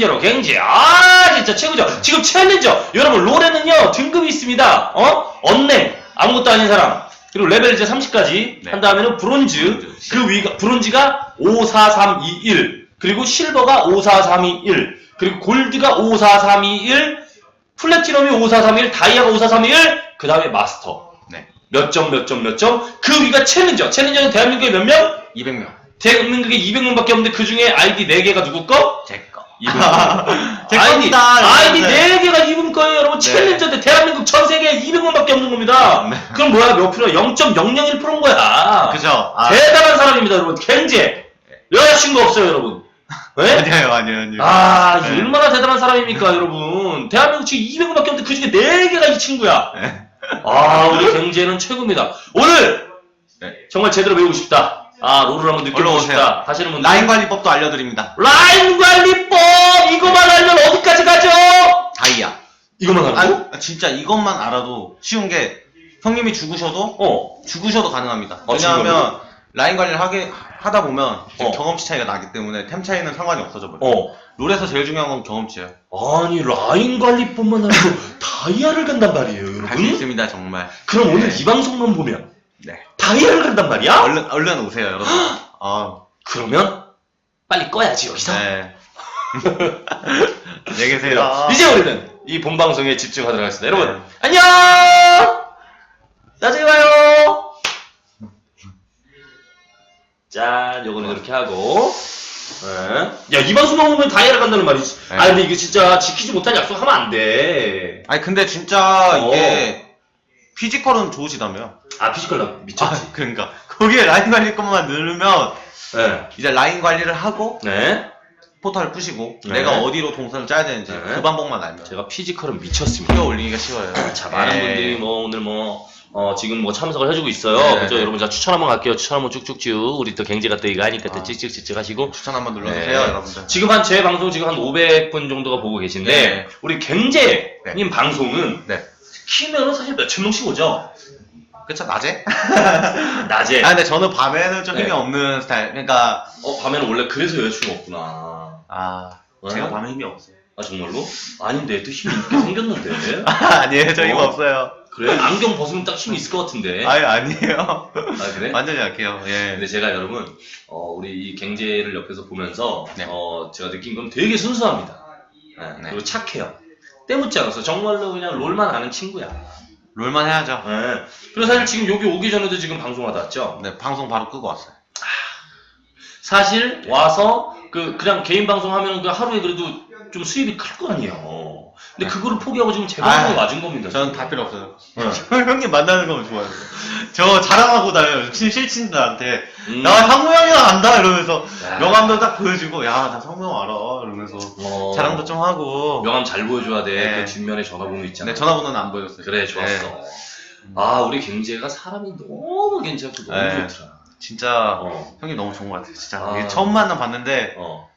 갱제로 갱제. 아 진짜 최고죠. 지금 챌린저. 여러분 롤에는요 등급이 있습니다. 어? 언랭 아무것도 아닌 사람. 그리고 레벨 이제 30까지. 네. 한 다음에는 브론즈. 그 위가 브론즈가 54321 그리고 실버가 54321 그리고 골드가 54321 플래티넘이 54321 다이아가 54321그 다음에 마스터. 네. 몇 점 몇 점 몇 점? 그 위가 챌린저. 챌린저는 대한민국에 몇 명? 200명. 대한민국에 200명밖에 없는데 그 중에 아이디 4개가 누구 거? 제 거. 이분. 제 아이디, 겁니다, 아이디 여러분들. 4개가 이분 거예요, 여러분. 네. 챌린저인데 대한민국 전 세계에 200명밖에 없는 겁니다. 네. 그럼 뭐야, 몇 프로? 0.001%인 거야. 그죠? 아, 대단한 사람입니다, 여러분. 갱제. 여자친구 없어요, 여러분. 네? 아니에요, 아니에요, 아니에요. 아, 네. 얼마나 대단한 사람입니까, 여러분. 대한민국 지금 200명밖에 없는데 그 중에 4개가 이 친구야. 네. 아, 우리 갱제는 최고입니다. 오늘 네. 정말 제대로 배우고 싶다. 아, 롤을 한번 느껴보고 얼른 오세요. 싶다. 하시는 분들. 라인 관리법도 알려드립니다. 라인 관리법! 이거만 알면 어디까지 가죠? 다이아. 이거만 알고? 아, 진짜 이것만 알아도 쉬운 게 형님이 죽으셔도 어. 죽으셔도 가능합니다. 아, 왜냐하면 라인 관리를 하게 하다 보면 어. 경험치 차이가 나기 때문에 템 차이는 상관이 없어져 버려요. 어. 롤에서 제일 중요한 건 경험치예요. 아니, 라인 관리법만 알고 다이아를 간단 말이에요, 할 수 여러분. 있습니다, 정말. 그럼 오늘 네. 이 방송만 보면 네. 다이아를 간단 말이야? 얼른 얼른 오세요, 여러분. 아, 그러면 빨리 꺼야지, 여기서. 네. 안녕히 계세요. 이제 우리는 이 본 방송에 집중하도록 하겠습니다. 여러분, 네. 안녕! 나중에 봐요! 짠, 요거는 이렇게 하고. 네. 야, 이 방송만 보면 다이아를 간다는 말이지. 네. 아, 근데 이거 진짜 지키지 못한 약속 하면 안 돼. 아니 근데 진짜 어. 이게 피지컬은 좋으시다며. 아, 피지컬 나 미쳤지. 아, 그러니까 거기에 라인 관리 것만 누르면 네. 이제 라인 관리를 하고 네. 포탈을 부시고 네. 내가 어디로 동선을 짜야 되는지 네. 그 방법만 알면 제가 피지컬은 미쳤습니다. 뛰어 올리기가 쉬워요. 자, 많은 예. 분들이 뭐 오늘 뭐, 어, 지금 뭐 참석을 해주고 있어요. 네, 그죠? 네. 여러분, 자, 추천 한번 갈게요. 추천 한번 쭉쭉쭉. 우리 또 경제가 또 이거 하니까 또 아. 찍찍찍찍 하시고. 추천 한번 눌러주세요, 네. 여러분들. 지금 한 제 방송 지금 한 500분 정도가 보고 계신데, 네. 우리 경제님 네. 방송은 네. 키면은 사실 몇천 명씩 오죠? 그쵸, 낮에? 낮에. 아, 근데 저는 밤에는 좀 힘이 네. 없는 스타일. 그러니까, 어, 밤에는 원래 그래서 여자친구 없구나. 아, 네? 제가 밤에 힘이 없어요. 아, 정말로? 아닌데, 또 힘이 있게 생겼는데. 아니에요, 저 힘 어? 없어요. 그래? 안경 벗으면 딱 힘이 있을 것 같은데. 아유, 아니에요. 아, 그래? 완전히 약해요, 예. 근데 제가 여러분, 어, 우리 이 갱제를 옆에서 보면서, 네. 어, 제가 느낀 건 되게 순수합니다. 네, 네. 그리고 착해요. 때묻지 않아서 정말로 그냥 롤만 아는 친구야. 롤만 해야죠. 네. 그리고 사실 지금 여기 오기 전에도 지금 방송하다 왔죠? 네, 방송 바로 끄고 왔어요. 사실 와서 그 그냥 개인 방송 하면 그 하루에 그래도 좀 수입이 클 거 아니에요. 근데 그거를 포기하고 지금 제 방송에 아, 와준 겁니다. 저는 다 필요 없어요. 네. 형님 만나는 거면 좋아요. 저 자랑하고 다녀요. 친- 실친들한테. 음. 나 상무 형이랑 안다 이러면서 야. 명함도 딱 보여주고 야 나 상무 형 알아 이러면서 어, 자랑도 좀 하고. 명함 잘 보여줘야 돼. 네. 그 뒷면에 전화번호 있잖아. 네 전화번호는 안 보여줬어요. 그래 좋았어. 네. 아 우리 경제가 사람이 너무 괜찮고 너무 네. 좋더라. 진짜 어. 형님 너무 좋은 것 같아요. 진짜 아. 이게 처음 만나 봤는데 어.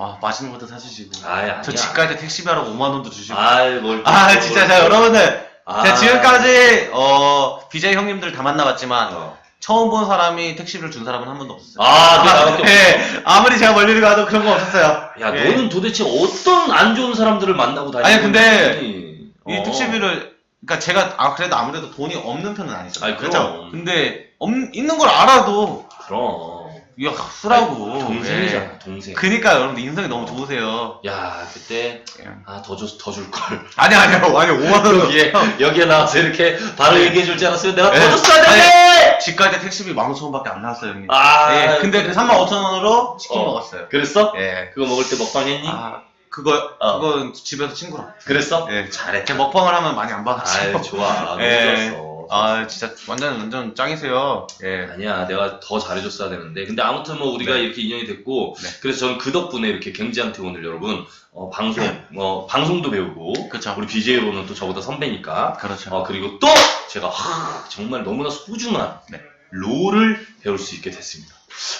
와 맛있는 것도 사주시고. 아이 아니야. 저 집 갈 때 택시비하라고 5만 원도 주시고. 아이 뭘. 아 진짜 자 여러분들 아. 제가 지금까지 어 BJ 형님들 다 만나봤지만 어. 처음 본 사람이 택시비를 준 사람은 한 번도 없었어요. 아, 그래, 나밖에 네, 아무리 제가 멀리 가도 그런 거 없었어요. 야 예. 너는 도대체 어떤 안 좋은 사람들을 만나고 다니는 아니, 근데 거니? 이 어. 택시비를 그러니까 제가 아 그래도 아무래도 돈이 없는 편은 아니잖아요. 아니, 그럼. 그죠? 근데 없, 있는 걸 알아도 그럼. 야 쓰라고. 동생이잖아 예. 동생. 그니까 여러분들 인성이 너무 좋으세요. 야 그때 예. 아더 줬, 더줄 걸. 아니 아니요 아니 5만 원 여기에 여기에 나와서 이렇게 바로 얘기해 줄 줄 알았으면 내가 더 네. 줬어야. 집갈 때 택시비 15,000원밖에 안 나왔어요 형님. 아. 예, 근데 그 35,000원으로 치킨 어. 먹었어요. 그랬어? 예. 그거 먹을 때 먹방 했니? 아 그거 어. 그건 집에서 친구랑. 그랬어? 예. 잘해. 먹방을 하면 많이 안 받았어요. 아이 좋아. 너무 예. 좋았어. 아 진짜 완전 완전 짱이세요. 예. 아니야, 내가 더 잘해줬어야 되는데. 근데 아무튼 뭐 우리가 네. 이렇게 인연이 됐고, 네. 그래서 저는 그 덕분에 이렇게 경지한테 오늘 여러분, 어, 방송, 어, 방송도 배우고, 그쵸. 우리 BJ로는 또 저보다 선배니까, 그렇죠. 어, 그리고 또 제가 하, 정말 너무나 소중한 네. 롤을 배울 수 있게 됐습니다.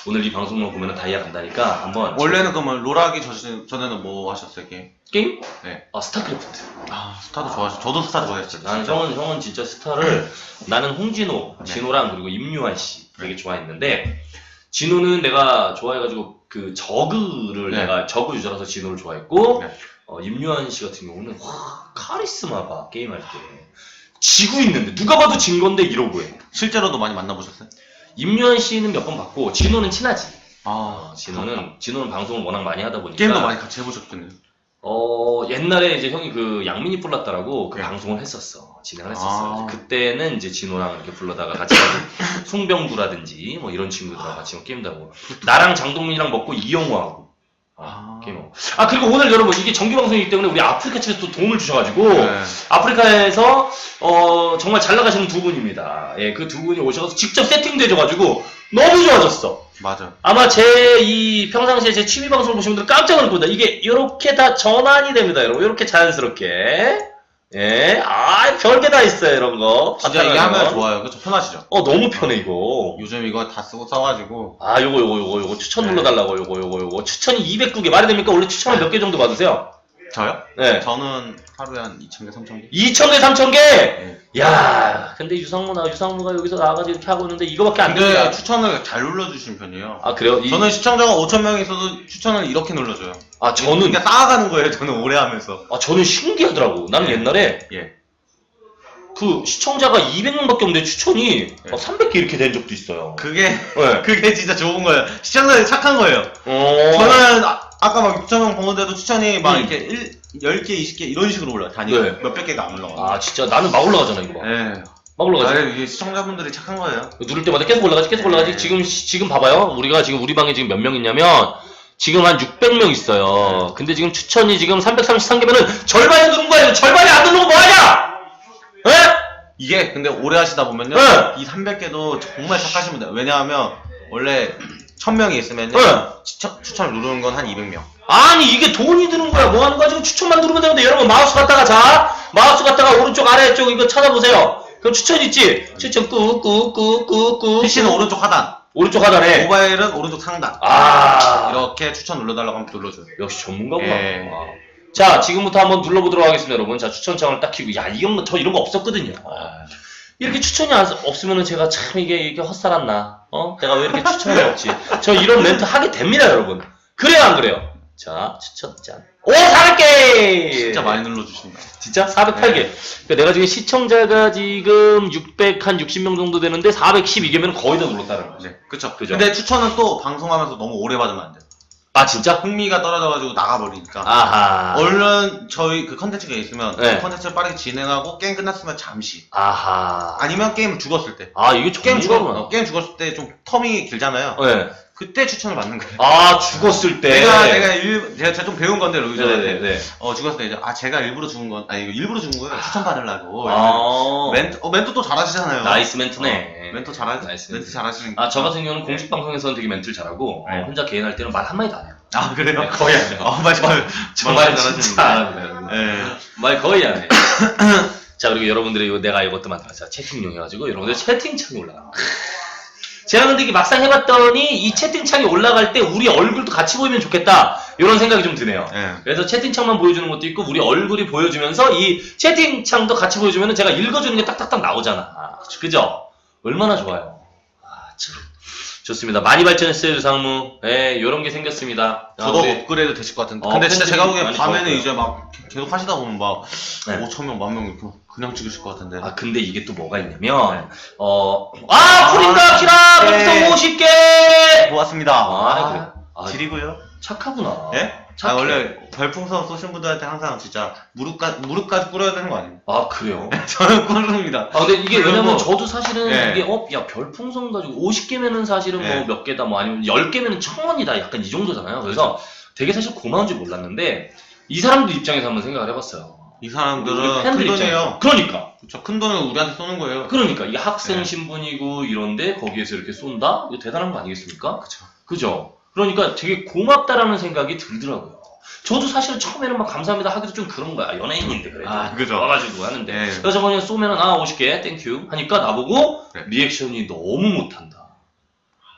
오늘 이 방송만 보면 다이아 간다니까 한번 원래는 그러면 롤하기 전- 전에는 뭐 하셨어요 게임? 게임? 네. 아 스타크래프트. 아 스타도 좋아하죠. 저도 스타 좋아했어요. 나는 진짜. 형은 형은 진짜 스타를 나는 홍진호, 네. 진호랑 그리고 임유한 씨 되게 좋아했는데 진호는 내가 좋아해가지고 그 저그를 네. 내가 저그 유저라서 진호를 좋아했고 네. 어, 임요한 씨 같은 경우는 와 카리스마가 게임할 때 지고 있는데 누가 봐도 진 건데 이러고 해. 실제로도 많이 만나보셨어요? 임요한 씨는 몇 번 봤고 진호는 친하지. 아, 어, 진호는 진호는 방송을 워낙 많이 하다 보니까 게임도 많이 같이 해보셨겠네요. 어 옛날에 이제 형이 그 양민이 불렀다라고 그 네. 방송을 했었어 진행을 했었어 아. 그때는 이제 진호랑 이렇게 불러다가 같이 하고 송병구라든지 뭐 이런 친구들하고 같이 뭐 게임도 하고 나랑 장동민이랑 먹고 이영호하고 아. 게임하고 아 그리고 오늘 여러분 이게 정규 방송이기 때문에 우리 아프리카 측에서 또 도움을 주셔가지고 네. 아프리카에서 어 정말 잘 나가시는 두 분입니다 예 그 두 분이 오셔서 직접 세팅도 해줘가지고 너무 좋아졌어 맞아. 아마 제 이 평상시에 제 취미 방송을 보신 분들 깜짝 놀랄 겁니다. 이게 이렇게 다 전환이 됩니다, 여러분. 이렇게 자연스럽게. 예, 아, 별게 다 있어요, 이런 거. 진짜 이게 바탕화면. 하면 좋아요. 그쵸? 편하시죠? 어, 너무 편해, 이거. 요즘 이거 다 쓰고 써가지고. 아, 요거, 요거, 요거, 요거 추천 네. 눌러달라고, 요거, 요거, 요거. 추천이 209개. 말이 됩니까? 원래 추천을 몇 개 정도 받으세요? 저요? 네. 저는 하루에 한 2,000개, 3,000개? 2,000개, 3,000개? 네. 야 근데 유상무나, 유상무가 여기서 나와가지고 이렇게 하고 있는데 이거밖에 안 근데 됩니다. 추천을 잘 눌러주신 편이에요. 아, 그래요? 이- 저는 시청자가 5,000명이 있어도 추천을 이렇게 눌러줘요. 아, 저는, 그러니까 쌓아가는 거예요. 저는 오래 하면서. 아, 저는 신기하더라고. 나는 예. 옛날에 예. 그 시청자가 200명 밖에 없는데 추천이 네. 300개 이렇게 된 적도 있어요. 그게, 네. 그게 진짜 좋은 거예요. 시청자들이 착한 거예요. 어. 저는 아, 아까 막 6,000명 보는데도 추천이 막 음. 이렇게 1, 10개, 20개 이런 식으로 올라요. 단위가. 네. 몇백 개가 안 올라가요. 아 진짜 나는 막 올라가잖아 이거 봐. 예. 막 올라가지. 아, 이게 시청자분들이 착한 거예요. 누를 때마다 계속 올라가지 계속 올라가지. 네. 지금 시- 지금 봐봐요. 우리가 지금 우리 방에 지금 몇 명 있냐면 지금 한 600명 네. 있어요. 근데 지금 추천이 지금 333개면은 절반이 누른 거야. 이거 절반이 안 누르고 뭐 하냐? 예? 이게 근데 오래 하시다 보면요. 네. 이 300개도 정말 착하시면 돼요. 왜냐하면 원래 1000명이 있으면요. 네. 추천, 추천을 누르는 건 한 200명. 아니 이게 돈이 드는 거야. 뭐 하는 거야? 지금 추천만 누르면 되는데 여러분 마우스 갖다가 자 마우스 갖다가 오른쪽 아래쪽 이거 찾아보세요. 그럼 추천 있지? 추천 꾹꾹꾹꾹꾹 PC는 오른쪽 하단, 오른쪽 하단에 모바일은 오른쪽 상단. 아 이렇게 추천 눌러달라고 하면 눌러줘요. 역시 전문가구나. 예. 와. 자 지금부터 한번 눌러보도록 하겠습니다, 여러분. 자 추천창을 딱 키고 야 이런 거저 이런 거 없었거든요. 이렇게 추천이 안- 없으면은 제가 참 이게 이게 헛살았나? 어? 내가 왜 이렇게 추천이 없지? 저 이런 멘트 하게 됩니다, 여러분. 그래요, 안 그래요? 자 추천 짠. 오 400개. 진짜 많이 눌러주신다. 진짜 408개. 그러니까 내가 지금 시청자가 지금 600 한 60명 정도 되는데 412개면 거의 다 눌렀다는 거지. 네, 그쵸. 그죠. 근데 추천은 또 방송하면서 너무 오래 받으면 안 돼요. 아 진짜? 흥미가 떨어져가지고 나가버리니까. 아하. 얼른 저희 그 컨텐츠가 있으면 네. 그 컨텐츠를 빠르게 진행하고 게임 끝났으면 잠시. 아하. 아니면 게임 죽었을 때. 아 이게 게임 죽었, 전문가구나. 어, 게임 죽었을 때 좀 텀이 길잖아요. 네. 그때 추천을 받는 거예요. 아 죽었을 때. 내가 내가 일 제가, 제가 좀 배운 건데 로이저한테 네네네. 어 죽었을 때 이제 아 제가 일부러 죽은 건 아니 이거 일부러 죽은 거예요 추천 받으려고 아. 멘트 어 멘트 또 잘하시잖아요 나이스 멘트네. 어, 멘트 잘하 나이스 멘트 멘트. 잘하시니까 아, 저 같은 경우는 공식 방송에서는 되게 멘트를 잘하고, 어, 네. 혼자 개인 할 때는 말 한마디도 안 해요. 아 그래요 거의 안 해요. 어 맞아요 정말 잘하시는데. 진짜. 예 말 거의 안 해. 자, 그리고 여러분들이 이거 내가 이것도 만들었어. 채팅용 해가지고, 여러분들 채팅창이 올라가. 제가 근데 이게 막상 해봤더니, 이 채팅창이 올라갈 때 우리 얼굴도 같이 보이면 좋겠다. 이런 생각이 좀 드네요. 예. 그래서 채팅창만 보여주는 것도 있고, 우리 얼굴이 보여주면서, 이 채팅창도 같이 보여주면 제가 읽어주는 게 딱딱딱 나오잖아. 그죠? 얼마나 좋아요. 아, 참. 좋습니다. 많이 발전했어요, 유상무. 예, 요런 게 생겼습니다. 아, 저도 우리- 업그레이드 되실 것 같은데 어, 근데 진짜 제가 보기엔 많이 밤에는 좋았고요. 이제 막 계속 하시다 보면 막 네. 5천 명 만 명 이렇게 그냥 찍으실 것 같은데 아 근데 이게 또 뭐가 있냐면 네. 어, 아 프린다 키라 네. 별풍 50개 고맙습니다 아, 그래. 아, 질이고요 착하구나 예? 착해. 아 원래 별풍선 쏘신 분들한테 항상 진짜 무릎까지 무릎까지 꿇어야 되는 거 아니에요? 아 그래요 저는 꿇습니다. 아 근데 이게 그리고 왜냐면 저도 사실은 네. 이게 어야 별풍선 가지고 50개면은 사실은 네. 뭐 몇 개다 뭐 아니면 10개면은 천 원이다 약간 이 정도잖아요 그래서 되게 사실 고마운 줄 몰랐는데 이 사람들 입장에서 한번 생각을 해봤어요 이 우리 사람들은 팬들 큰 돈이에요. 그러니까 그쵸, 큰 돈을 우리한테 쏘는 거예요. 그러니까 이게 학생 네. 신분이고 이런데 거기에서 이렇게 쏜다? 이거 대단한 거 아니겠습니까? 그쵸. 그죠? 그러니까 되게 고맙다라는 생각이 들더라고요. 저도 사실 처음에는 막 감사합니다 하기도 좀 그런 거야. 연예인인데 그래도. 아, 그죠. 와가지고 하는데. 네. 그래서 저번에 쏘면은 아 50개 땡큐 하니까 나보고 네. 리액션이 너무 못한다.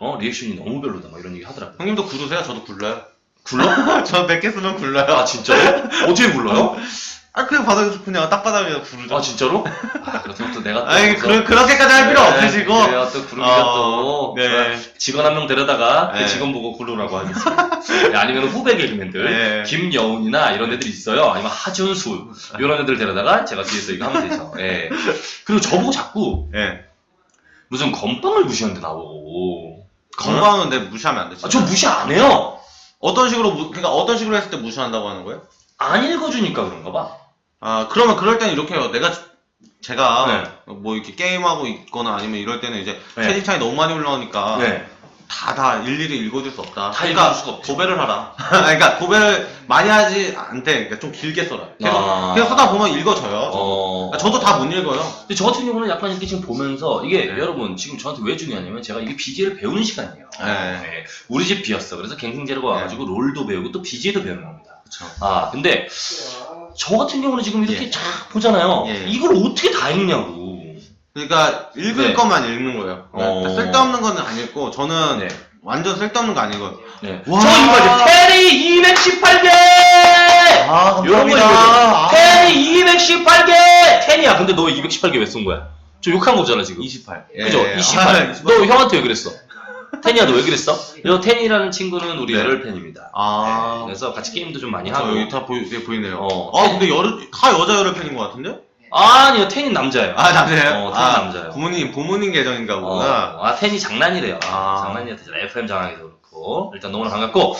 어 리액션이 너무 별로다. 막 이런 얘기 하더라고요. 형님도 굴으세요? 저도 굴러요. 굴러? 저 100개 쓰면 굴러요. 아 진짜요? 어떻게 굴러요? 아 그냥 바닥에서 그냥 땅바닥에서 구르죠. 아 진짜로? 아 그렇다고 또 내가 또 아니 그 그렇게까지 할 필요 네, 없으시고. 그래요 또 구르기가 어, 또 네. 직원 한 명 데려다가 그 네. 직원 보고 구르라고 하겠습니다. 네, 아니면 후배 개그맨들 네. 김여운이나 이런 애들 있어요. 아니면 하준수 이런 애들 데려다가 제가 뒤에서 이거 하면 되죠. 예. 그리고 저보고 자꾸 예. 무슨 건빵을 무시하는데 나보고 건강은 내 무시하면 안 되지. 아, 저 무시 안 해요. 어떤 식으로 무, 그러니까 어떤 식으로 했을 때 무시한다고 하는 거예요? 안 읽어주니까 그런가 봐. 아 그러면 그럴 때는 이렇게 해요. 내가 제가 네. 뭐 이렇게 게임하고 있거나 아니면 이럴 때는 이제 네. 채팅창이 너무 많이 올라오니까 네. 다 다 일일이 읽어줄 수 없다. 다 그러니까 읽어줄 수가 없죠. 고배를 하라. 그러니까 고배를 많이 하지 않대. 그러니까 좀 길게 써라. 계속 아. 계속 쓰다 보면 읽어져요. 어. 아, 저도 다못 읽어요. 근데 저 같은 경우는 약간 이렇게 지금 보면서 이게 네. 여러분 지금 저한테 왜 중요하냐면 제가 이게 BJ를 배우는 시간이에요. 네. 우리 집 비었어. 그래서 갱생제로가 와가지고 롤도 배우고 또 BJ도 배우는 겁니다. 그렇죠. 아 근데 저 같은 경우는 지금 이렇게 예. 쫙 보잖아요. 예. 이걸 어떻게 다 읽냐고. 그러니까 읽을 네. 것만 읽는 거예요. 그러니까 어. 쓸데없는 거는 안 읽고 저는 네. 완전 쓸데없는 거안 읽어요. 네. 와. 저 이거죠. 테리 218개. 아 감사합니다. 테리 218개. 텐이야. 근데 너 218개 왜쏜 거야? 저 욕한 거잖아 지금. 28. 그죠? 예. 28. 아, 28. 너 형한테 왜 그랬어? 테니야 너 왜 그랬어? 이 텐이라는 친구는 우리 네. 열혈 팬입니다. 아. 네, 그래서 같이 게임도 좀 많이 저 하고. 여기 다 보이, 네, 보이네요. 어. 아 근데 여러, 다 여자 여러 팬인 것 같은데? 아니요, 텐이 남자예요. 아 남자예요? 어, 텐이 아, 남자예요. 부모님 부모님 계정인가 어, 보구나. 아, 텐이 장난이래요. 아. 장난이야. FM 장학에도 그렇고. 일단 너무 반갑고.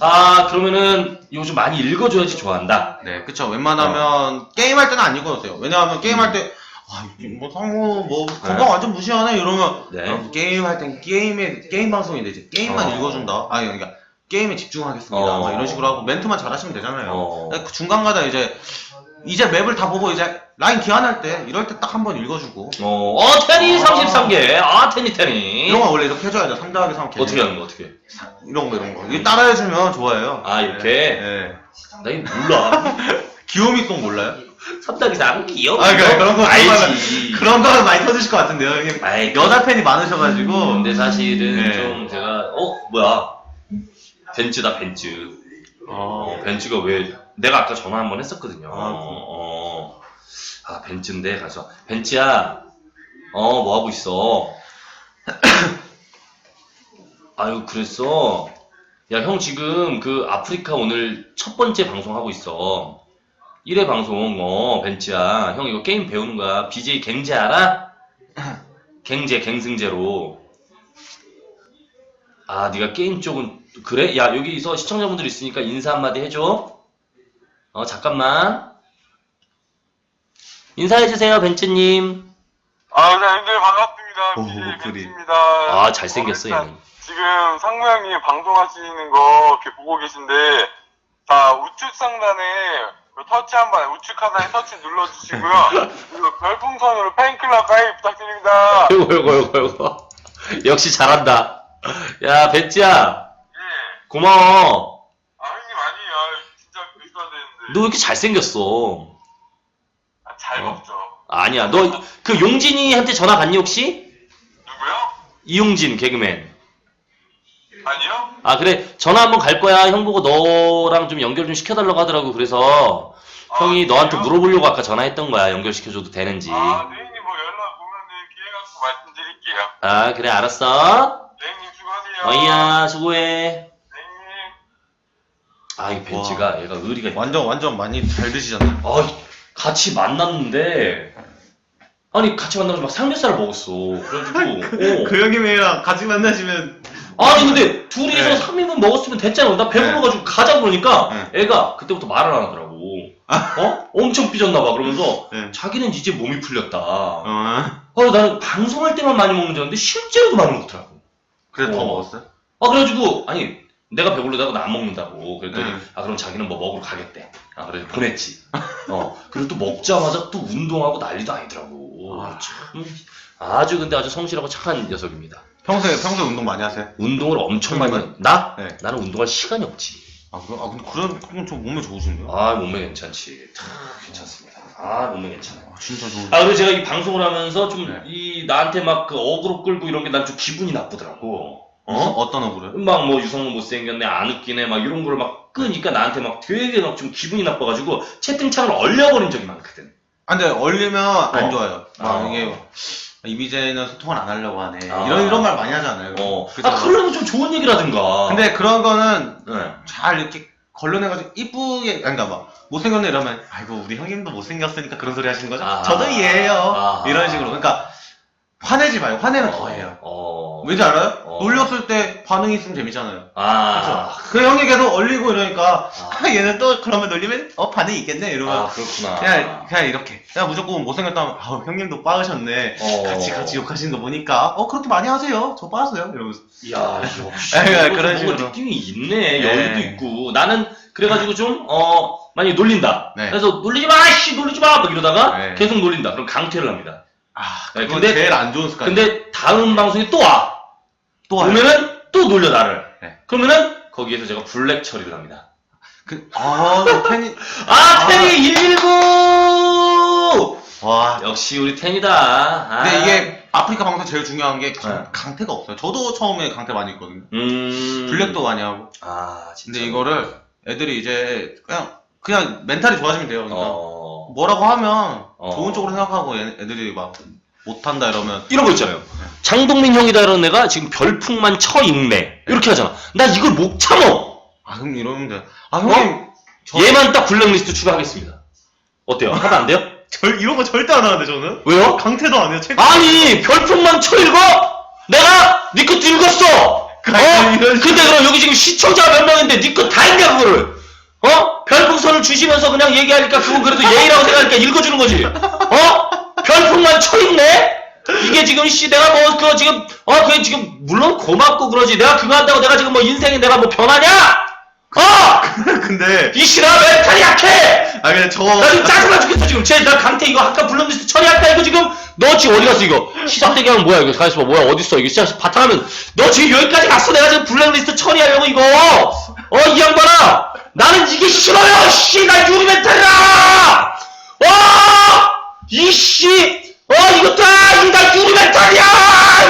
아, 그러면은 요즘 많이 읽어줘야지 좋아한다. 네, 그쵸. 웬만하면 게임할 때는 안 읽어주세요. 왜냐하면 게임할 때 아, 뭐 상호 뭐 건강 완전 무시하네 이러면 네. 여러분 게임 할 땐 게임에 게임 방송인데 이제 게임만 어. 읽어준다. 아 그러니까 게임에 집중하겠습니다. 어. 막 이런 식으로 하고 멘트만 잘하시면 되잖아요. 어. 그 중간가다 이제 이제 맵을 다 보고 이제 라인 기한할 때 이럴 때 딱 한 번 읽어주고 어, 어, 아. 33개. 아, 텐이 텐이. 이런 거 원래 이렇게 해줘야죠. 3 더하기 3 어떻게 하는 거, 어떻게? 이런 거 이런 거 이게 따라해주면 좋아해요. 아, 이렇게? 네. 네. 나 이거 몰라. 귀요미송 몰라요? 삼다기상 귀여워. 아, 그러니까 그런 거 알지. 그런 거는 많이 터지실 것 같은데요. 형님. 아이, 여자 팬이 많으셔가지고. 근데 사실은 네. 좀 제가 어 뭐야 벤츠다 벤츠 어, 어. 벤츠가 왜 내가 아까 전화 한 번 했었거든요 아, 어, 아 벤츠인데 가서 벤츠야 어 뭐 하고 있어 아유 그랬어 야 형 지금 그 아프리카 오늘 첫 번째 방송 하고 있어 1회 방송 어 벤츠야 형 이거 게임 배우는 거야 BJ 갱제 알아? 갱제 갱승제로 아, 네가 게임 쪽은 그래? 야, 여기서 시청자분들 있으니까 인사 한마디 해줘. 어, 잠깐만. 인사해주세요, 벤츠님. 아, 네, 형들 반갑습니다. 오, BJ 그리. 벤츠입니다. 아, 잘생겼어, 어, 얘는. 지금 상무 형님 방송하시는 거 이렇게 보고 계신데, 자, 우측 상단에 그 터치 한 번, 우측 하단에 터치 눌러주시고요. 그리고 별풍선으로 팬클럽 가입 부탁드립니다. 요거, 요거, 요거, 요거. 역시 잘한다. 야, 벤츠야. 예. 고마워. 아, 형님 아니에요. 진짜 그러셔야 되는데. 너 왜 이렇게 잘생겼어? 아, 잘 어. 먹죠. 아니야. 너 그 용진이한테 전화 받니, 혹시? 누구요? 이용진, 개그맨. 아니요? 아, 그래. 전화 한번 갈 거야. 형 보고 너랑 좀 연결 좀 시켜달라고 하더라고. 그래서 아, 형이 너한테 그래요? 물어보려고 아까 전화했던 거야. 연결시켜줘도 되는지. 아, 네, 형님 뭐 연락 오면 기회 갖고 말씀드릴게요. 아, 그래, 알았어. 네, 형님 수고하세요. 어이야, 수고해. 네, 형님. 아, 이 벤츠가 얘가 의리가. 완전, 완전 많이 잘 드시잖아요. 아, 같이 만났는데, 아니, 같이 만나서 막 삼겹살을 먹었어. 그래가지고, 어. 그 형님이랑 같이 만나시면. 아니, 근데 둘이서 네. 3인분 먹었으면 됐잖아. 나 배불러가지고 가자고 그러니까, 네. 애가 그때부터 말을 안 하더라고. 어? 엄청 삐졌나봐. 그러면서, 네. 자기는 이제 몸이 풀렸다. 어. 아, 나는 방송할 때만 많이 먹는 줄 알았는데, 실제로도 많이 먹더라고. 그래서 더 어. 먹었어요? 아 그래가지고 아니 내가 배부르다고 나 안 먹는다고 그랬더니 네. 아 그럼 자기는 뭐 먹으러 가겠대 아 그래서 보냈지 어 그리고 또 먹자마자 또 운동하고 난리도 아니더라고 아. 참 아주 근데 아주 성실하고 착한 녀석입니다 평소에, 평소에 운동 많이 하세요? 운동을 엄청 많이 해. 나? 네. 나는 운동할 시간이 없지 아, 그, 아 근데 그런, 그건 좀 몸에 좋으신데요? 아 몸매 괜찮지 참 괜찮습니다 아 몸매 괜찮아요 아, 진짜 좋은. 아 그리고 제가 이 방송을 하면서 좀 네. 이 나한테 막 그 어그로 끌고 이런 게 난 좀 기분이 나쁘더라고 어? 어떤 억울해요? 막뭐 유성은 못생겼네 안 웃기네 막 이런 걸 막 끄니까 나한테 막 되게 막 좀 기분이 나빠가지고 채팅창을 얼려버린 적이 많거든. 아, 근데 얼리면 안 어. 좋아요. 아, 어. 이게 이미재는 소통을 안 하려고 하네. 아. 이런 이런 말 많이 하잖아요. 어. 그래서 아 그러면 좀 좋은 얘기라든가. 근데 그런 거는 네. 잘 이렇게 걸러내가지고 이쁘게 그러니까 막 못생겼네 이러면 아이고 우리 형님도 못생겼으니까 그런 소리 하시는 거죠? 아. 저도 이해해요. 아. 이런 식으로 그러니까 화내지 말고 화내면 더 해요. 어. 왠지 알아요? 어. 놀렸을 때 반응이 있으면 재밌잖아요. 아. 그렇죠? 그 형이 계속 얼리고 이러니까 아. 아, 얘는 또 그러면 놀리면 어 반응이 있겠네 이러면 아 그렇구나. 그냥 그냥 이렇게 그냥 무조건 못생겼다면 아우 형님도 빠으셨네 어. 같이 같이 욕하시는 거 보니까 어 그렇게 많이 하세요 저 빠았어요 이러면서 야 역시 아, 뭔가 그런 뭔가 식으로. 느낌이 있네. 네. 여유도 있고. 나는 그래가지고 좀어 많이 놀린다. 네. 그래서 놀리지 마, 씨 놀리지 마, 막 이러다가 네. 계속 놀린다. 그럼 강퇴를 합니다. 아 네, 그건 근데- 제일 안 좋은 습관 근데 다음 방송에 또 와. 또 와요 오면은 또 놀려 나를. 네. 그러면은 거기에서 제가 블랙 처리를 합니다. 그, 아, 그 팬이, 아, 아. 테니 119! 와. 역시 우리 텐이다. 아. 근데 이게 아프리카 방송 제일 중요한 게 강, 네. 강태가 없어요. 저도 처음에 강태 많이 했거든요. 음. 블랙도 많이 하고. 아, 진짜. 근데 이거를 애들이 이제 그냥, 그냥 멘탈이 좋아지면 돼요. 그러니까 어. 뭐라고 하면 어. 좋은 쪽으로 생각하고 얘- 애들이 막 못한다 이러면 이런 거 있잖아요. 장동민 형이다 이런 애가 지금 별풍만 쳐익네. 이렇게 하잖아. 나 이걸 못 참어. 아, 그럼 이러면 돼. 아, 형님. 저, 얘만 딱 블랙리스트 추가하겠습니다. 어때요? 하면 안 돼요? 절, 이런 거 절대 안 하는데, 저는? 왜요? 강태도 안 해요, 책. 아니 별풍만 쳐 읽어? 내가 네 것도 읽었어. 어? 이런. 근데 그럼 여기 지금 시청자 몇 명인데 네거다 읽냐 그거를? 어? 별풍선을 주시면서 그냥 얘기하니까 그건 그래도 예의라고 생각하니까 읽어주는 거지. 어? 별풍만 쳐읽네? 이게 지금 씨 내가 뭐 그거 지금 어 그게 지금 물론 고맙고 그러지 내가 그거 한다고 내가 지금 뭐 인생에 내가 뭐 변하냐? 어! 근데, 이 씨나 멘탈이 약해! 아, 근데 저. 나 지금 짜증나 죽겠어 지금 쟤나 강태 이거 아까 블랙리스트 처리할까 이거 지금 너 지금 어디 갔어 이거 시작되게 하면 뭐야 이거 가만있어 봐 뭐야 어딨어 이거 시작 바탕하면 너 지금 여기까지 갔어 내가 지금 블랙리스트 처리하려고 이거 어 이 양반아 나는 이게 싫어요 씨 나 유리 멘탈이야 와이씨 어 이것도 이나 유리 멘탈이야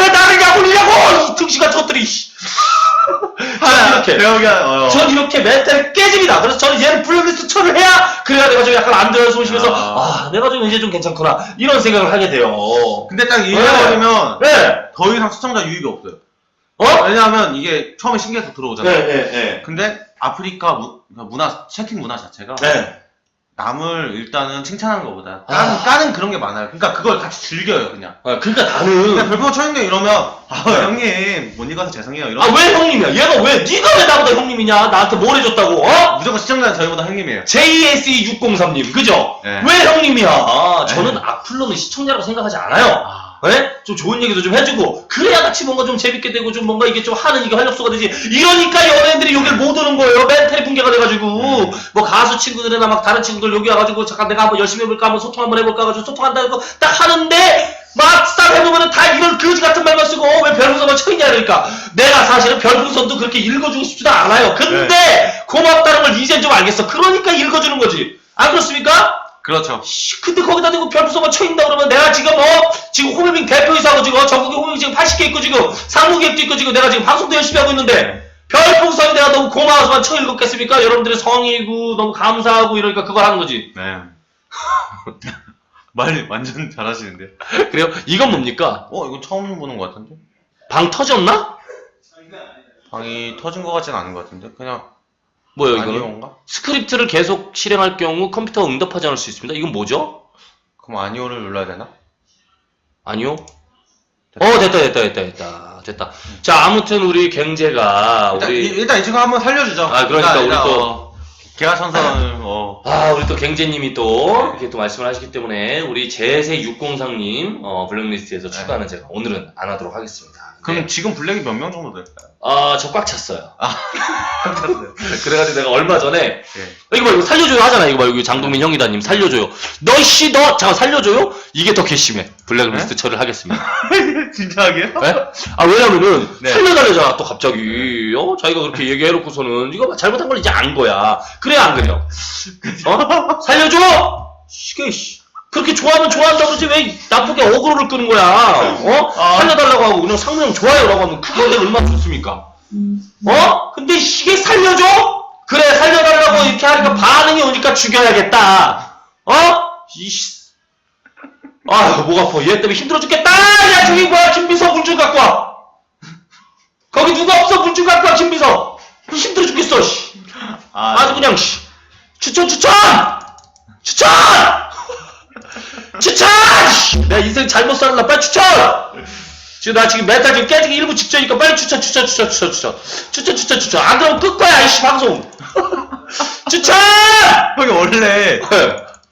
왜 나를 약올리냐고 이 등신 같은 것들이 씨. 하나, 이렇게. 배우기, 어. 전 이렇게 멘탈이 깨집니다. 그래서 저는 얘는 블랙리스트 처리를 해야 그래야 내가 좀 약간 안들어서 쉬면서 아. 아 내가 좀 이제 좀 괜찮구나 이런 생각을 하게 돼요. 근데 딱 이래버리면 네. 더 이상 시청자 유입이 없어요. 어? 왜냐하면 이게 처음에 신기해서 들어오잖아요. 네, 네, 근데 아프리카 무, 그러니까 문화, 채팅 문화 자체가 네. 네. 남을 일단은 칭찬하는 것보다 아. 까는, 까는 그런 게 많아요. 그러니까 그걸 같이 즐겨요, 그냥. 아, 그러니까 그냥 나는 별풍 쳐있네 이러면 아 네. 형님 못 읽어서 죄송해요 이러면 아 왜 형님이야? 얘가 왜 네가 왜 나보다 형님이냐? 나한테 뭘 해줬다고? 어? 무조건 시청자는 저희보다 형님이에요. JSE603님 그죠? 네. 왜 형님이야? 아, 저는 네. 악플러는 시청자라고 생각하지 않아요. 아, 네? 좀 좋은 얘기도 좀 해주고 그래야 같이 뭔가 좀 재밌게 되고 좀 뭔가 이게 좀 하는 이게 활력소가 되지 이러니까 연예인들이 여기를 못 오는 거예요 멘탈이 붕괴가 돼가지고 음. 뭐 가수 친구들이나 막 다른 친구들 여기 와가지고 잠깐 내가 한번 열심히 해볼까 한번 소통 한번 해볼까 해가지고 소통한다고 딱 하는데 막상 해보면은 다 이런 거지 같은 말만 쓰고 어, 왜 별풍선만 쳐있냐 그러니까 내가 사실은 별풍선도 그렇게 읽어주고 싶지도 않아요 근데 네. 고맙다는 걸 이젠 좀 알겠어 그러니까 읽어주는 거지 안 그렇습니까? 그렇죠. 씨, 근데 거기다 대고 별풍선만 쳐있다 그러면 내가 지금 어 지금 호밀빙 대표이사고 지금 어, 전국에 호밀빙 지금 80개 있고 지금 상무기획도 있고 지금 내가 지금 방송도 열심히 하고 있는데 별풍선이 내가 너무 고마워서만 쳐 읽었겠습니까? 여러분들의 성의고 너무 감사하고 이러니까 그걸 하는 거지 네. 말 완전 잘하시는데. 그래요? 이건 뭡니까? 어 이거 처음 보는 것 같은데? 방 터졌나? 방이 터진 것 같진 않은 것 같은데? 그냥 뭐예요? 아니오인가? 스크립트를 계속 실행할 경우 컴퓨터가 응답하지 않을 수 있습니다 이건 뭐죠? 그럼 아니오를 눌러야 되나? 아니요 어 됐다 됐다 됐다 됐다 됐다 자 아무튼 우리 갱제가 일단, 우리 이, 일단 이 친구 한번 살려주죠. 아, 그러니까 우리 또- 어, 개화천선 어. 아, 우리 또 갱제님이 또 이렇게 또 말씀을 하시기 때문에 우리 제세 603님 어, 블랙리스트에서 네. 추가는 제가 오늘은 안 하도록 하겠습니다. 그럼 네. 지금 블랙이 몇 명 정도 될까요? 아, 저 꽉 찼어요. 찼어요. 그래가지고 내가 얼마 전에 예. 이거 봐, 이거 살려줘요 하잖아. 이거 봐, 여기 장동민 형이다님 살려줘요. 너 씨, 너 잠깐 살려줘요? 이게 더 괘씸해. 블랙리스트 처리를 하겠습니다. 진짜 하게요? 네? 아 왜냐면은 네. 살려달래잖아 또 갑자기 어 자기가 그렇게 얘기해놓고서는 이거 잘못한 걸 이제 안 거야. 그래 안 그래요? 어? 살려줘! 시계 씨. 그렇게 좋아하면 좋아한다고 그러지 왜 나쁘게 어그로를 끄는 거야? 어? 아. 살려달라고 하고 그냥 상무 형 좋아요라고 하면 그게 내가 얼마나 좋습니까? 어? 근데 이게 살려줘? 그래 살려달라고 이렇게 하니까 반응이 오니까 죽여야겠다. 어? 이씨. 아, 목 아파. 얘 때문에 힘들어 죽겠다! 야, 저기 뭐야, 김비서 물좀 갖고 와! 거기 누가 없어, 물좀 갖고 와, 김비서! 힘들어 죽겠어, 씨. 아, 아주 그냥, 씨. 추천, 추천! 추천! 추천! 씨. 내가 인생 잘못 살았나? 빨리 추천! 지금 나 지금 메타 지금 깨지기 일부 직전이니까 빨리 추천, 추천, 추천, 추천, 추천. 추천, 추천, 추천. 안 그러면 끌 거야, 이씨, 방송. 추천! 형이 원래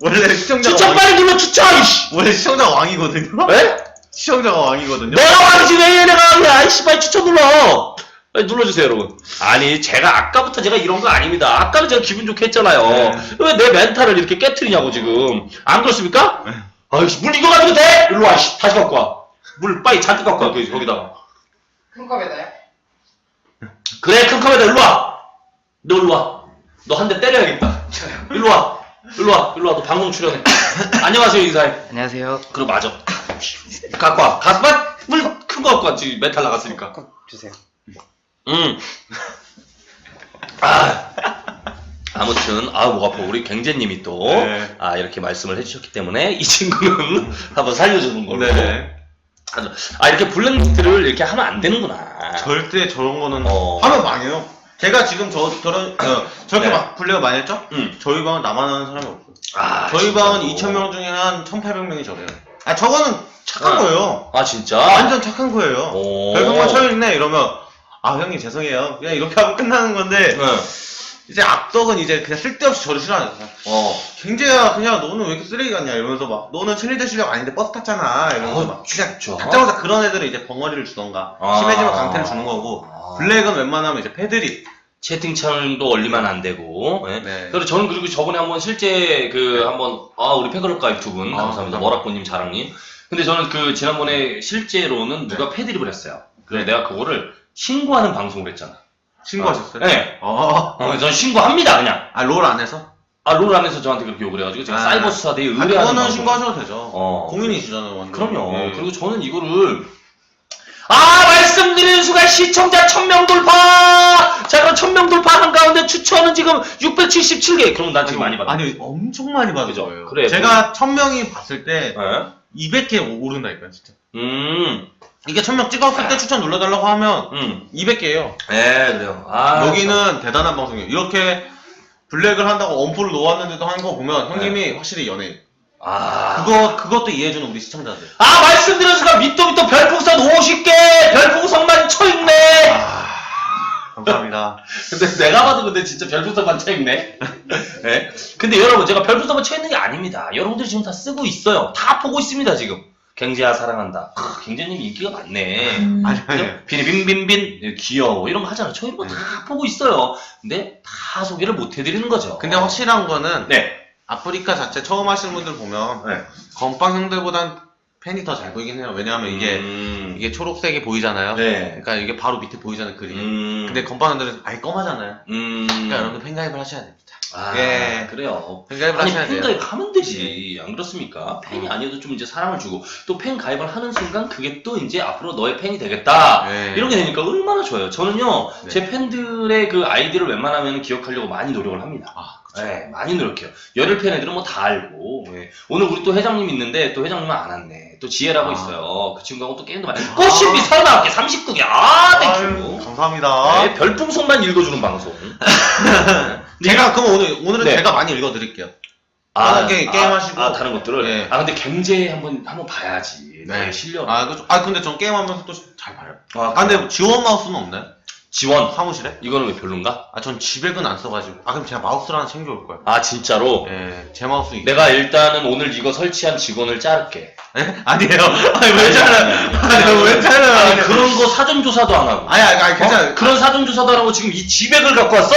원래 시청자가 추천 왕, 빨리 눌러, 추천, 이씨! 원래 시청자가 왕이거든요. 왜? 시청자가 왕이거든요. 내가 왕이지 왜 내가 왕이야 아이씨 빨리 추천 눌러 빨리 눌러주세요 여러분 아니 제가 아까부터 제가 이런 거 아닙니다 아까는 제가 기분 좋게 했잖아요 네. 왜내 멘탈을 이렇게 깨트리냐고 지금 안 그렇습니까? 아이씨 물 이거 가지고 돼? 일로 와 씨. 다시 갖고 와 물 빨리 잔뜩 갖고 와 거기, 거기다가. 큰 컵에다요? 그래 큰 컵에다. 일로 와 너 일로 와 너 한 대 때려야겠다. 일로 와. 일로 와. 일로 와 너 방송 출연해 안녕하세요 인사해. 안녕하세요. 그럼 맞아. 갖고 와. 가서 물큰 거 갖고 와 지금 멘탈 나갔으니까. 컵 주세요. 음. 아. 아무튼 아목 아파 우리 경제님이 또 네. 아, 이렇게 말씀을 해주셨기 때문에 이 친구는 한번 살려주는 걸로. 네. 아 이렇게 블랙리스트를 이렇게 하면 안 되는구나. 절대 저런 거는 어. 하면 망해요. 제가 지금 저 저런 어, 저렇게 네. 막 분류가 많이 했죠? 음. 저희 방은 나만 하는 사람이 없어요. 아 저희 방은 진짜로. 2,000명 중에 한 1,800명이 저래요. 아 저거는 착한 아. 거예요. 아 진짜. 완전 착한 거예요. 오. 별것만 쳐있네 이러면 아 형님 죄송해요. 그냥 이렇게 하면 끝나는 건데 네. 이제 악덕은 이제 그냥 쓸데없이 저를 싫어하는 거야. 어. 경제야 그냥 너는 왜 이렇게 쓰레기 같냐 이러면서 막 너는 챌린저 실력 아닌데 버스 탔잖아 이러면서 어, 막 그냥 진짜? 다짜고짜 그런 애들은 이제 벙어리를 주던가 아. 심해지면 강태를 주는 거고 아. 블랙은 웬만하면 이제 패드립 채팅창도 올리면 안 되고. 네. 네. 그리고 저는 그리고 저번에 한번 실제 그 한번 아 우리 팬클럽 가입 두 분 아, 감사합니다 감사합니다. 머라코님 자랑님 근데 저는 그 지난번에 실제로는 누가 패드립을 했어요 그래서 네. 내가 그거를 신고하는 방송을 했잖아 신고하셨어요? 네 어. 어, 전 신고합니다 그냥 아 롤안 해서? 아 롤 안에서 저한테 그렇게 욕을 해가지고 제가 아. 사이버 수사대에 아, 의뢰하는 그거는 신고하셔도 되죠. 어. 공인이시잖아요, 완전. 그럼요 예. 그리고 저는 이거를 아 말씀드리는 순간 시청자 1000명 돌파 자 그럼 1000명 돌파 한 가운데 추천은 지금 677개 그럼 난 지금 많이 받아 아니, 엄청 많이 받은 그죠? 거예요. 그래, 제가 1000명이 봤을 때 네? 200개 오른다니까요, 진짜. 음 이게 1000명 찍었을 때 추천 눌러달라고 하면 음. 200개예요. 네, 그래요. 아, 여기는 대단한 방송이에요. 이렇게 블랙을 한다고 엄포를 놓았는데도 하는 거 보면 네. 형님이 확실히 연예인. 아. 그거, 그것도 이해해주는 우리 시청자들. 아, 말씀드린 순간 밑도 밑도 별풍선 50개! 별풍선만 쳐있네! 아, 감사합니다. 근데 내가 봐도 근데 진짜 별풍선만 쳐있네? 네? 근데 여러분, 제가 별풍선만 쳐있는 게 아닙니다. 여러분들이 지금 다 쓰고 있어요. 다 보고 있습니다, 지금. 경제야 사랑한다. 크, 경제님 인기가 많네. 아니, 아니. 비니빙빈빈 예, 귀여워 이런 거 하잖아요. 저 이런 거다 보고 있어요. 근데 다 소개를 못 해드리는 거죠. 근데 확실한 거는 네. 아프리카 자체 처음 하시는 분들 보면 네. 건빵 형들보단 팬이 더 잘 보이긴 해요. 왜냐하면 이게 음. 이게 초록색이 보이잖아요. 네. 그러니까 이게 바로 밑에 보이잖아요 그림. 음. 근데 건빵 형들은 아예 검하잖아요. 음. 그러니까 여러분들 팬가입을 하셔야 됩니다. 아, 예. 그래요. 팬가입을 아니 하셔야 돼요. 팬가입 하면 되지 안 그렇습니까? 팬이 음. 아니어도 좀 이제 사랑을 주고 또 팬 가입을 하는 순간 그게 또 이제 앞으로 너의 팬이 되겠다 네. 이런 게 되니까 얼마나 좋아요. 저는요 네. 제 팬들의 그 아이디를 웬만하면 기억하려고 많이 노력을 합니다. 아, 네, 많이 노력해요. 열혈 팬 애들은 뭐 다 알고. 예. 오늘 우리 또 회장님 있는데 또 회장님은 안 왔네. 또 지혜라고 아. 있어요. 그 친구하고 또 게임도 많이. 꽃신비 39개, 39개. 아, 아유, 땡큐. 감사합니다. 네, 별풍선만 읽어주는 방송. 제가 그럼 오늘 오늘은 네. 제가 많이 읽어드릴게요. 아, 다른 게- 게임 하시고. 아, 다른 것들을. 네. 아, 근데 경제 한번 한번 봐야지. 네. 네. 실력. 아, 그, 아 근데 전 게임 하면서 또 잘 봐요. 아, 아 근데 지원 마우스는 없나요? 지원. 사무실에? 이거는 왜 별론가? 아전 집액은 안 써가지고. 아 그럼 제가 마우스를 하나 챙겨올 거예요. 아, 진짜로. 예, 제 마우스 이 내가 일단은 오늘 이거 설치한 직원을 자를게. 예? 아니에요. 아니 왜 잘라요? 아니 왜 잘라요? 아니, 아니, 그런 거 사전 조사도 안 하고. 아니, 아니, 아니 괜찮아요. 어? 그런 사전 조사도 안 하고 지금 이 지백을 갖고 왔어?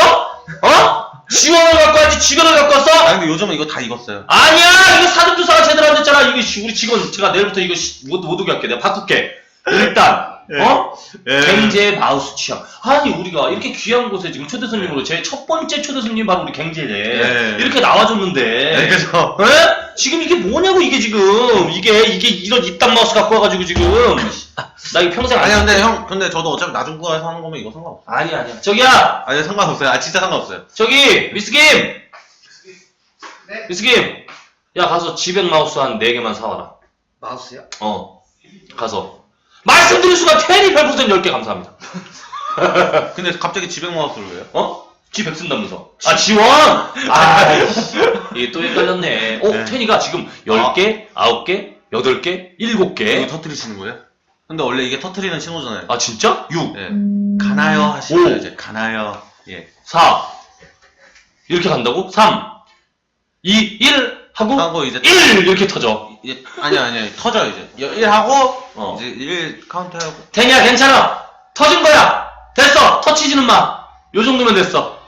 어? 지원을 갖고 왔지 지백을 갖고 왔어? 아 근데 요즘은 이거 다 익었어요. 아니야 이거 사전 조사가 제대로 안 됐잖아 이거 씨, 우리 직원 제가 내일부터 이거 씨, 못, 못 오게 할게 내가 바꿀게 일단 어? 예. 갱제의 마우스 취향. 아니 우리가 이렇게 귀한 곳에 지금 초대 손님으로 제 첫 번째 초대 손님 바로 우리 갱제네. 네. 이렇게 나와줬는데. 네, 그죠. 에? 지금 이게 뭐냐고 이게 지금 이게 이게 이런 이딴 마우스 갖고 와가지고 지금 나 이거 평생 안 아니, 쓸 근데. 형, 근데 저도 어차피 나중 구에서 하는 거면 이거 상관없어. 아니 아니야 저기야 아니, 상관없어요. 아, 진짜 상관없어요. 저기 미스 김 미스 김 야 가서 지백 마우스 한 4 개만 사와라 마우스요? 어 가서 말씀드린 순간 테니 별풍선 10개 감사합니다 근데 갑자기 지백 마우스를 왜요? 어? 지백 쓴다면서 아 지원 아 이게 또 헷갈렸네 어 네. 테니가 지금 10개 9개 8개 7개 이거 터트리시는 거예요? 근데 원래 이게 터트리는 신호잖아요. 아 진짜? 6 예. 가나요? 하시면 오. 이제 가나요? 예. 4 이렇게 간다고? 3 2 1 하고 하고 이제 1 이렇게 터져. 이제 아니 아니 터져 이제. 1 하고 어. 이제 1 카운트 하고. 테니야 괜찮아. 터진 거야. 됐어. 터치지는 마요 정도면 됐어.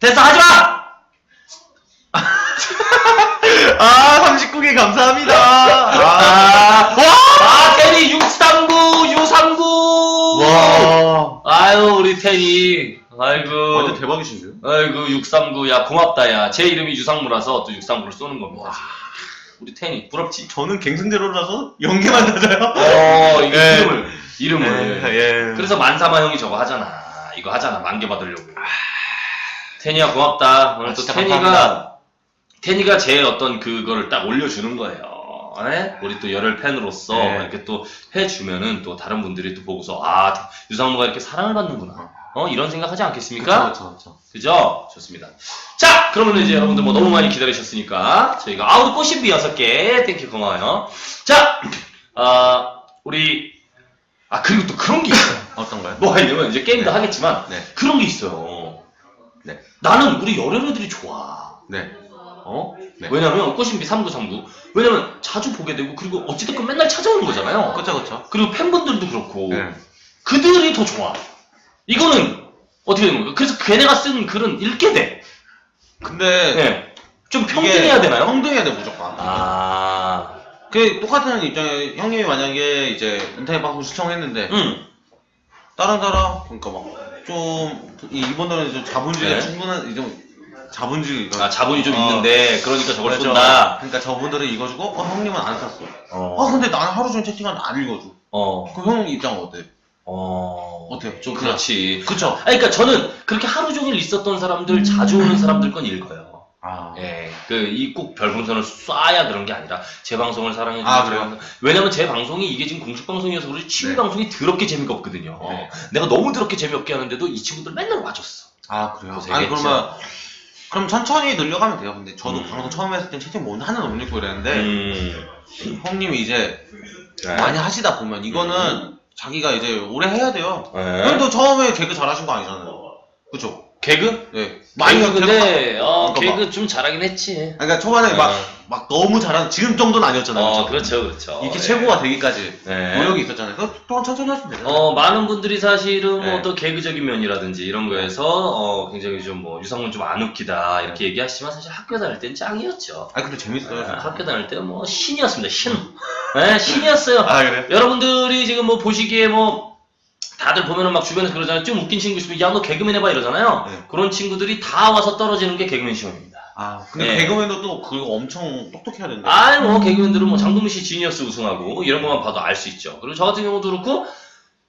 됐어 하지마! 아 39개 감사합니다. 아, 아 우리 테니 아이고 완전 대박이신데요? 아이고 639 야 고맙다 야 제 이름이 유상무라서 또 639를 쏘는 겁니다 우리 테니 부럽지? 저는 갱생제로라서 연계만 낮아요. 어 이게 예. 이름을 이름을 예. 그래서 만사마 형이 저거 하잖아 이거 하잖아 만개 받으려고 테니야 고맙다 오늘 아, 또 진짜 테니가 감사합니다. 테니가 제 어떤 그거를 딱 올려주는 거예요 예? 우리 또 열혈 팬으로서 네. 이렇게 또 해주면은 또 다른 분들이 또 보고서 아 유상무가 이렇게 사랑을 받는구나 어 이런 생각하지 않겠습니까? 그쵸. 그죠? 좋습니다. 자, 그러면 이제 여러분들 뭐 너무 많이 기다리셨으니까 저희가 아 우리 꽃신비 여섯 개 땡큐 고마워요. 자, 아 우리 아 그리고 또 그런 게 있어요. 어떤가요? 뭐가 있냐면 이제 게임도 네. 하겠지만 네. 그런 게 있어요. 네. 나는 우리 열혈애들이 좋아. 네. 어? 네. 왜냐면 꽃신비 3939 왜냐면 자주 보게 되고 그리고 어찌됐건 맨날 찾아오는 거잖아요. 그쵸, 그쵸. 그리고 팬분들도 그렇고 네. 그들이 더 좋아. 이거는 어떻게 되는 거야? 그래서 걔네가 쓴 글은 읽게 돼. 근데 네. 좀 평등해야 되나요? 평등해야 돼, 무조건. 아, 그 똑같은 입장에 형님이 만약에 이제 인터넷 방송 시청했는데 응. 다른 사람 그러니까 막 좀 이분들은 좀 자본주의가 네. 충분한 좀 자본주의 아, 자본이 좀 어. 있는데, 그러니까 저걸 그렇죠. 쏜다. 그러니까 저분들은 이거 주고 어 형님은 안 샀어. 어, 아 근데 나는 하루 종일 채팅하는데 안 읽어줘. 어, 그형 입장 어때? 어. 어때요? 좀 그렇지. 그쵸? 아, 그러니까 저는 그렇게 하루 종일 있었던 사람들, 자주 오는 사람들 건 읽어요. 아 예, 그, 이 꼭 별풍선을 쏴야 그런 게 아니라, 제 방송을 사랑해주는 아, 제 그래요? 왜냐면 제 방송이 이게 지금 공식 방송이어서 그렇지, 취미 네. 방송이 더럽게 재미가 없거든요. 네. 내가 너무 더럽게 재미없게 하는데도 이 친구들 맨날 와줬어. 아 그래요? 고생했죠. 아니 그러면 그럼 천천히 늘려가면 돼요. 근데 저도 음. 방송 처음 했을 땐 채팅 뭐 하나도 못 읽고 이랬는데 음. 형님이 이제 네. 많이 하시다 보면 이거는 자기가 이제 오래 해야 돼요. 네. 형도 처음에 개그 잘하신 거 아니잖아요. 그쵸? 개그? 네. 개그 근데 어, 그러니까 개그 좀 잘하긴 했지. 그러니까 초반에 막, 어. 막 너무 잘하는 지금 정도는 아니었잖아요. 어? 그렇죠, 그렇죠. 이렇게 예. 최고가 되기까지 네. 노력이 있었잖아요. 그거 또한 천천히 하시면 되잖아요. 어, 많은 분들이 사실은 네. 뭐또 개그적인 면이라든지 이런 거에서 어, 굉장히 좀 뭐 유상문 좀안 웃기다 이렇게 얘기하시지만 사실 학교 다닐 땐 짱이었죠. 아 근데 재밌어요. 네, 진짜. 학교 다닐 때 뭐 신이었습니다. 신. 네, 신이었어요. 아 그래? 여러분들이 지금 뭐 보시기에 뭐 다들 보면은 막 주변에서 그러잖아요. 좀 웃긴 친구 있으면 야 너 개그맨 해봐 이러잖아요. 네. 그런 친구들이 다 와서 떨어지는 게 개그맨 시험입니다. 아 근데 네. 개그맨도 또 그거 엄청 똑똑해야 된다. 아이 뭐 개그맨들은 뭐 장동민 씨 지니어스 우승하고 이런 것만 봐도 알 수 있죠. 그리고 저 같은 경우도 그렇고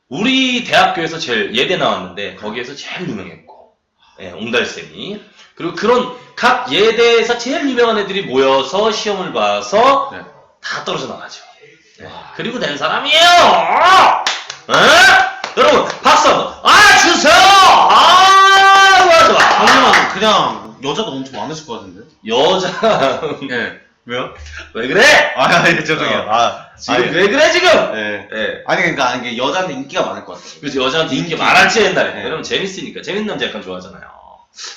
우리 대학교에서 제일 예대 나왔는데 거기에서 제일 유명했고 예, 옹달쌤이 그리고 그런 각 예대에서 제일 유명한 애들이 모여서 시험을 봐서 네. 다 떨어져 나가죠. 예, 그리고 된 사람이에요. 에? 여러분 박수 한번 아 주세요. 아 좋아 좋아. 형님은 그냥 여자도 엄청 많으실 것 같은데? 여자 예. 왜요? 왜 그래? 아, 아 죄송해요. 어. 아, 지금 아니, 왜 그래 지금? 예. 예. 아니 그러니까 이게 여자한테 인기가 많을 것 같아요. 그래서 여자한테 인기. 많았지 옛날에. 네. 왜냐면 재밌으니까. 재밌는 남자 약간 좋아하잖아요.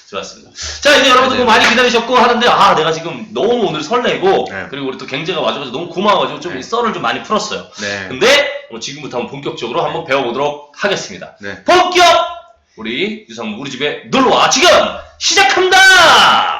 좋았습니다. 자, 이제 여러분들 네. 뭐 많이 기다리셨고 하는데, 아, 내가 지금 너무 오늘 설레고, 네. 그리고 우리 또 경제가 와줘가지고 너무 고마워가지고 좀 네. 썰을 좀 많이 풀었어요. 네. 근데, 뭐 지금부터 한번 본격적으로 한번 배워보도록 하겠습니다. 네. 본격! 우리 유상무 우리 집에 놀러와. 지금! 시작합니다!